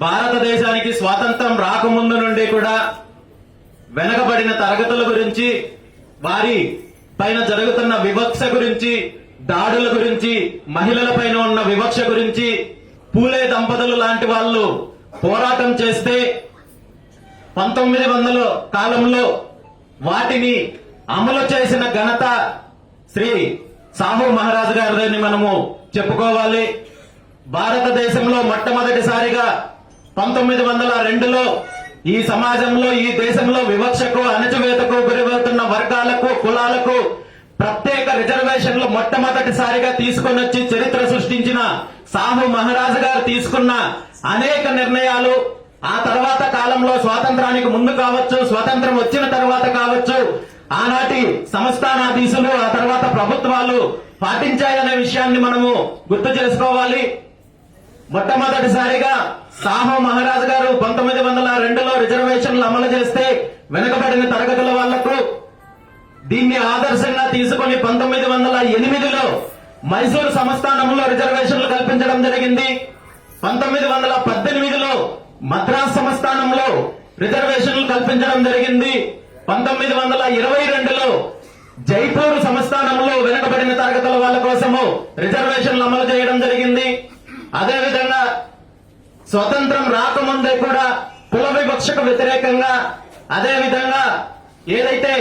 భారతదేశానికి స్వాతంత్రం రాకముందు నుండి కూడా వెనకబడిన తరగతుల గురించి వారి పైన జరుగుతున్న వివక్ష గురించి దాడుల గురించి మహిళల పైన ఉన్న వివక్ష గురించి పూలే దంపతులు లాంటి వాళ్ళు పోరాటం చేస్తే పంతొమ్మిది వందల కాలంలో వాటిని అమలు చేసిన ఘనత శ్రీ సాహు మహారాజు గారిని మనము చెప్పుకోవాలి. భారతదేశంలో మొట్టమొదటిసారిగా పంతొమ్మిది వందల రెండులో ఈ సమాజంలో ఈ దేశంలో వివక్షకు అణచివేతకు గురవుతున్న వర్గాలకు కులాలకు ప్రత్యేక రిజర్వేషన్లు మొట్టమొదటిసారిగా తీసుకొని వచ్చి చరిత్ర సృష్టించిన సాహు మహారాజు గారు తీసుకున్న అనేక నిర్ణయాలు. ఆ తర్వాత కాలంలో స్వాతంత్రానికి ముందు కావచ్చు స్వాతంత్రం వచ్చిన తర్వాత కావచ్చు ఆనాటి సంస్థానాధీశులు ఆ తర్వాత ప్రభుత్వాలు పాటించాయనే విషయాన్ని మనము గుర్తు చేసుకోవాలి. మొట్టమొదటిసారిగా సాహో మహారాజు గారు పంతొమ్మిది వందల రెండులో రిజర్వేషన్లు అమలు చేస్తే వెనుకబడిన తరగతుల వాళ్ళకు దీన్ని ఆదర్శంగా తీసుకొని పంతొమ్మిది వందల ఎనిమిదిలో మైసూరు సంస్థానంలో రిజర్వేషన్లు కల్పించడం జరిగింది. పంతొమ్మిది వందల పద్దెనిమిదిలో మద్రాస్ సంస్థానంలో రిజర్వేషన్లు కల్పించడం జరిగింది. పంతొమ్మిది వందల ఇరవై రెండులో జైపూర్ సంస్థానంలో వెనుకబడిన తరగతుల వాళ్ళ కోసము రిజర్వేషన్లు అమలు చేయడం జరిగింది. అదేవిధంగా స్వతంత్రం రాకముందే కూడా కుల వివక్షకు వ్యతిరేకంగా అదేవిధంగా ఏదైతే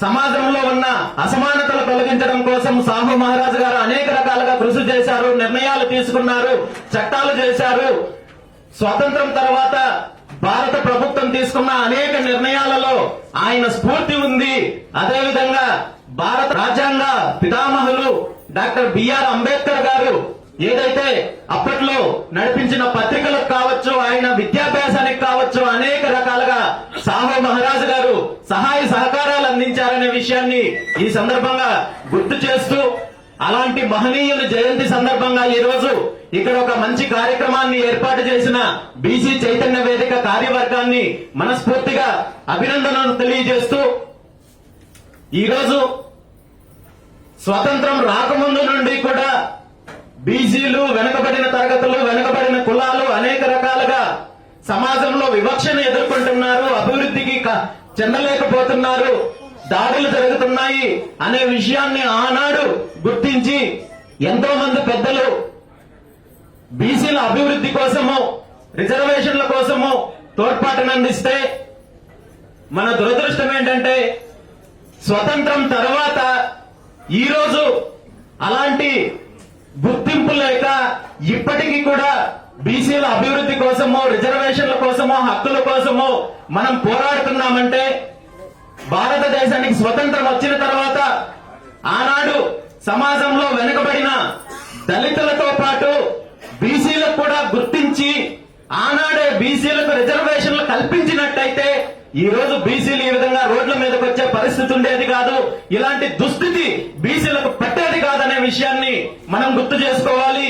సమాజంలో ఉన్న అసమానతలు తొలగించడం కోసం సాహు మహారాజు గారు అనేక రకాలుగా కృషి చేశారు నిర్ణయాలు తీసుకున్నారు చట్టాలు చేశారు. స్వాతంత్రం తర్వాత భారత ప్రభుత్వం తీసుకున్న అనేక నిర్ణయాలలో ఆయన స్ఫూర్తి ఉంది. అదేవిధంగా భారత రాజ్యాంగ పితామహులు డాక్టర్ బిఆర్ అంబేద్కర్ గారు ఏదైతే అప్పట్లో నడిపించిన పత్రికలకు కావచ్చు ఆయన విద్యాభ్యాసానికి కావచ్చు అనేక రకాలుగా సాహో మహారాజు గారు సహాయ సహకారాలు అందించారనే విషయాన్ని ఈ సందర్భంగా గుర్తు చేస్తూ అలాంటి మహనీయుని జయంతి సందర్భంగా ఈ రోజు ఇక్కడ ఒక మంచి కార్యక్రమాన్ని ఏర్పాటు చేసిన బీసీ చైతన్య వేదిక కార్యవర్గాన్ని మనస్ఫూర్తిగా అభినందనలు తెలియజేస్తూ ఈరోజు స్వతంత్రం రాకముందు నుండి కూడా బీజీలు వెనుకబడిన తరగతులు వెనుకబడిన కులాలు అనేక రకాలుగా సమాజంలో వివక్షను ఎదుర్కొంటున్నారు అభివృద్ధికి క- చెందలేకపోతున్నారు దాడులు జరుగుతున్నాయి అనే విషయాన్ని ఆనాడు గుర్తించి ఎంతో మంది పెద్దలు బీసీల అభివృద్ధి కోసము రిజర్వేషన్ల కోసము తోడ్పాటును అందిస్తే మన దురదృష్టం ఏంటంటే స్వతంత్రం తర్వాత ఈరోజు అలాంటి గుర్తింపు లేక ఇప్పటికీ కూడా బీసీల అభివృద్ధి కోసమో రిజర్వేషన్ల కోసమో హక్కుల కోసమో మనం పోరాడుతున్నామంటే భారతదేశానికి స్వతంత్రం వచ్చిన తర్వాత ఆనాడు సమాజంలో వెనుకబడిన దళితులతో పాటు బీసీలకు కూడా గుర్తించి ఆనాడే బీసీలకు రిజర్వేషన్లు కల్పించినట్టయితే ఈ రోజు బీసీలు ఈ విధంగా రోడ్ల మీదకి వచ్చే పరిస్థితి ఉండేది కాదు. ఇలాంటి దుస్థితి బీసీలకు పట్టేది కాదనే విషయాన్ని మనం గుర్తు చేసుకోవాలి.